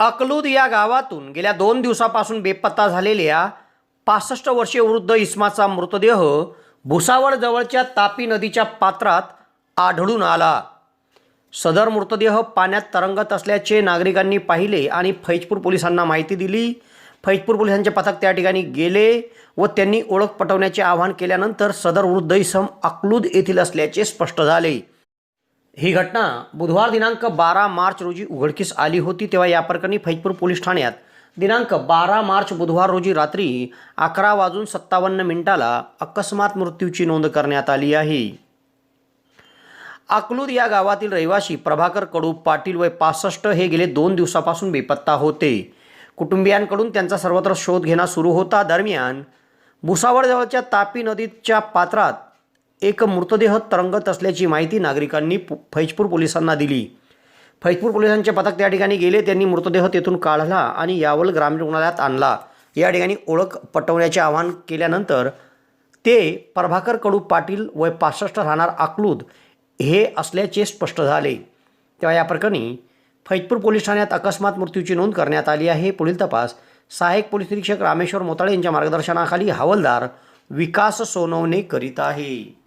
अकलूद या गावातून गेल्या दोन दिवसापासून बेपत्ता झालेल्या पासष्ट वर्षीय वृद्ध इस्माचा मृतदेह भुसावळजवळच्या तापी नदीच्या पात्रात आढळून आला. सदर मृतदेह पाण्यात तरंगत असल्याचे नागरिकांनी पाहिले आणि फैजपूर पोलिसांना माहिती दिली. फैजपूर पोलिसांचे पथक त्या ठिकाणी गेले व त्यांनी ओळख पटवण्याचे आवाहन केल्यानंतर सदर वृद्ध इसम अकलूद येथील असल्याचे स्पष्ट झाले. ही घटना बुधवार दिनांक बारा मार्च रोजी उघडकीस आली होती तेव्हा या प्रकरणी फैजपूर पोलीस ठाण्यात दिनांक बारा मार्च बुधवार रोजी रात्री अकरा वाजून सत्तावन्न मिनिटाला अकस्मात मृत्यूची नोंद करण्यात आली आहे. अकलूद या गावातील रहिवासी प्रभाकर कडू पाटील वय पासष्ट हे गेले दोन दिवसापासून बेपत्ता होते. कुटुंबियांकडून त्यांचा सर्वत्र शोध घेणं सुरू होता. दरम्यान भुसावळजवळच्या तापी नदीच्या पात्रात एक मृतदेह तरंगत असल्याची माहिती नागरिकांनी पु- फैजपूर पोलिसांना दिली. फैजपूर पोलिसांचे पथक त्या ठिकाणी गेले त्यांनी मृतदेह तेथून काढला आणि यावल ग्रामीण रुग्णालयात आणला. या ठिकाणी ओळख पटवण्याचे आवाहन केल्यानंतर ते प्रभाकर कडू पाटील वय पासष्ट राहणार अकलूद हे असल्याचे स्पष्ट झाले. तेव्हा या प्रकरणी फैजपूर पोलीस ठाण्यात अकस्मात मृत्यूची नोंद करण्यात आली आहे. पुढील तपास सहाय्यक पोलीस निरीक्षक रामेश्वर मोताळे यांच्या मार्गदर्शनाखाली हवालदार विकास सोनवणे करीत आहे.